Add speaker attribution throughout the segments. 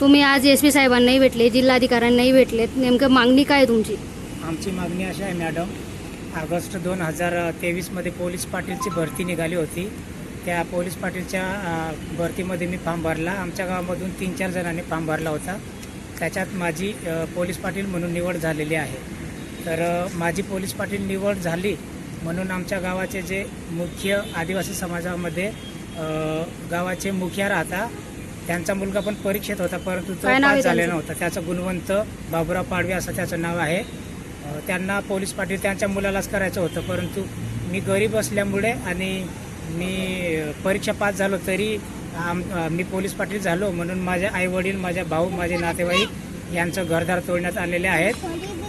Speaker 1: तुम्ही आज S P साहेबांनाही भेटले जिल्हाधिकाऱ्यांनाही भेटलेत नेमकं मागणी काय आहे तुमची?
Speaker 2: आमची मागणी अशी आहे मॅडम. ऑगस्ट दोन हजार तेवीसमध्ये पोलीस पाटीलची भरती निघाली होती. त्या पोलीस पाटीलच्या भरतीमध्ये मी फॉर्म भरला. आमच्या गावामधून तीन चार जणांनी फॉर्म भरला होता. त्याच्यात माझी पोलीस पाटील म्हणून निवड झालेली आहे. तर माझी पोलीस पाटील निवड झाली म्हणून आमच्या गावाचे जे मुख्य आदिवासी समाजामध्ये गावाचे मुखिया राहता त्यांचा मुलगा पण परीक्षेत होता परंतु तो पास झालेला? नव्हता. त्याचं गुणवंत बाबुराव पाडवे असं त्याचं नाव आहे. त्यांना पोलीस पाटील त्यांच्या मुलालाच करायचं होतं परंतु मी गरीब असल्यामुळे आणि मी परीक्षा पास झालो तरी आम मी पोलीस पाटील झालो म्हणून माझे आई वडील माझ्या भाऊ माझे नातेवाईक यांचं घरदार तोडण्यात आलेले आहेत.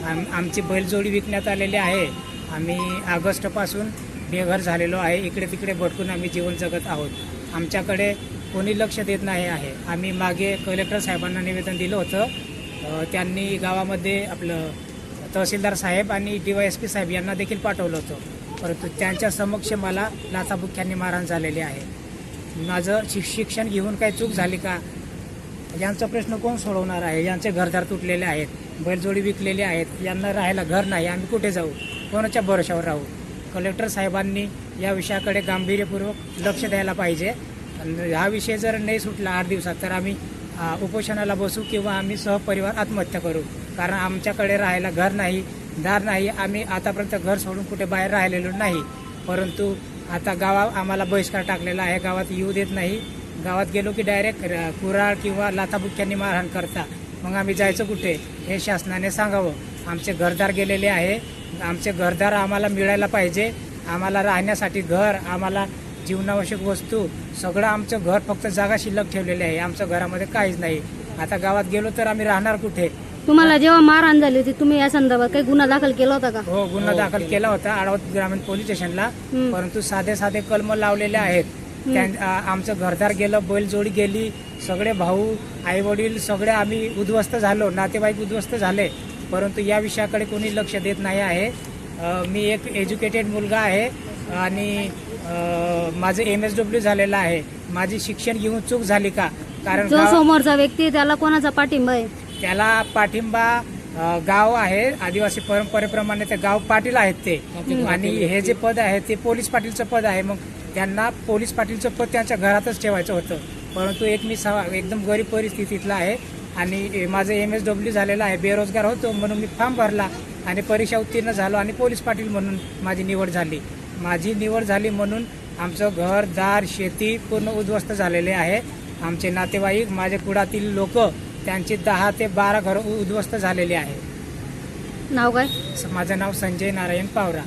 Speaker 2: आम आमची बैलजोडी विकण्यात आलेली आहे. आम्ही ऑगस्टपासून बेघर झालेलो आहे. इकडे तिकडे भटकून आम्ही जीवन जगत आहोत. आमच्याकडे कोणी लक्ष देत नाही आहे. आम्ही मागे कलेक्टर साहेबांना निवेदन दिलं होतं. त्यांनी गावामध्ये आपलं तहसीलदार साहेब आणि डी वाय एस पी साहेब यांना देखील पाठवलं होतं. परंतु त्यांच्या समक्ष मला लाथाबुक्क्यांनी मारहाण झालेली आहे. माझं शिक शिक्षण घेऊन काही चूक झाली का? यांचा प्रश्न कोण सोडवणार आहे? यांचे घरदार तुटलेले आहेत. बैलजोडी विकलेले आहेत. यांना राहायला घर नाही. आम्ही कुठे जाऊ? कोणाच्या भरोशावर राहू? कलेक्टर साहेबांनी या विषयाकडे गांभीर्यपूर्वक लक्ष द्यायला पाहिजे. हा विषय जर नाही सुटला आठ दिवसात तर आम्ही उपोषणाला बसू किंवा आम्ही सहपरिवार आत्महत्या करू. कारण आमच्याकडे राहायला घर नाही दार नाही. आम्ही आतापर्यंत घर सोडून कुठे बाहेर राहिलेलो नाही. परंतु आता गावा आम्हाला बहिष्कार टाकलेला आहे. गावात येऊ देत नाही. गावात गेलो की डायरेक्ट कुराळ किंवा लाथाबुक्क्यांनी मारहाण करता. मग आम्ही जायचं कुठे? हे शासनाने सांगावं. आमचे घरदार गेलेले आहे. आमचे घरदार आम्हाला मिळायला पाहिजे. आम्हाला राहण्यासाठी घर आम्हाला जीवनावश्यक वस्तू सगळं आमचं घर फक्त जागा शिल्लक ठेवलेली आहे. आमच्या घरामध्ये काहीच नाही. आता गावात गेलो तर आम्ही राहणार कुठे?
Speaker 1: तुम्हाला जेव्हा मारहाण झाली होती तुम्ही या संदर्भात काही गुन्हा दाखल केला होता का?
Speaker 2: हो गुन्हा दाखल केला होता आडवत ग्रामीण पोलीस स्टेशनला. परंतु साधे साधे कलम लावलेले आहेत. आमचं घरदार गेलं बैलजोडी गेली सगळे भाऊ आई वडील सगळे आम्ही उद्ध्वस्त झालो नातेवाईक उद्ध्वस्त झाले. परंतु या विषयाकडे कोणी लक्ष देत नाही आहे. मी एक एज्युकेटेड मुलगा आहे आणि माझं एम एस डब्ल्यू झालेलं आहे. माझी शिक्षण घेऊन चूक झाली का? कारण
Speaker 1: जो समोरचा व्यक्ती त्याला कोणाचा पाठिंबा आहे?
Speaker 2: त्याला पाठिंबा गाव आहे. आदिवासी परंपरेप्रमाणे ते गाव पाटील आहेत ते. आणि हे जे पद आहे ते पोलीस पाटीलचं पद आहे. मग त्यांना पोलीस पाटीलचं पद त्यांच्या घरातच ठेवायचं होतं. परंतु एक मी सवा एकदम गरीब परिस्थितीतला आहे आणि माझं एम एस डब्ल्यू झालेलं आहे बेरोजगार होतो म्हणून मी फॉर्म भरला आणि परीक्षा उत्तीर्ण झालो आणि पोलीस पाटील म्हणून माझी निवड झाली. माझी निवड झाली म्हणून आमचं घर दार शेती पूर्ण उद्ध्वस्त झालेले आहे. आमचे नातेवाईक माझ्या कुळातील लोक त्यांची दहा ते बारा घरं उद्ध्वस्त झालेली आहे.
Speaker 1: नाव काय?
Speaker 2: माझं नाव संजय नारायण पावरा.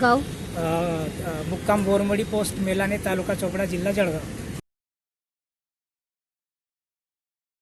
Speaker 1: गाव?
Speaker 2: मुक्काम बोरमडी पोस्ट मेलाने तालुका चोपडा जिल्हा जळगाव.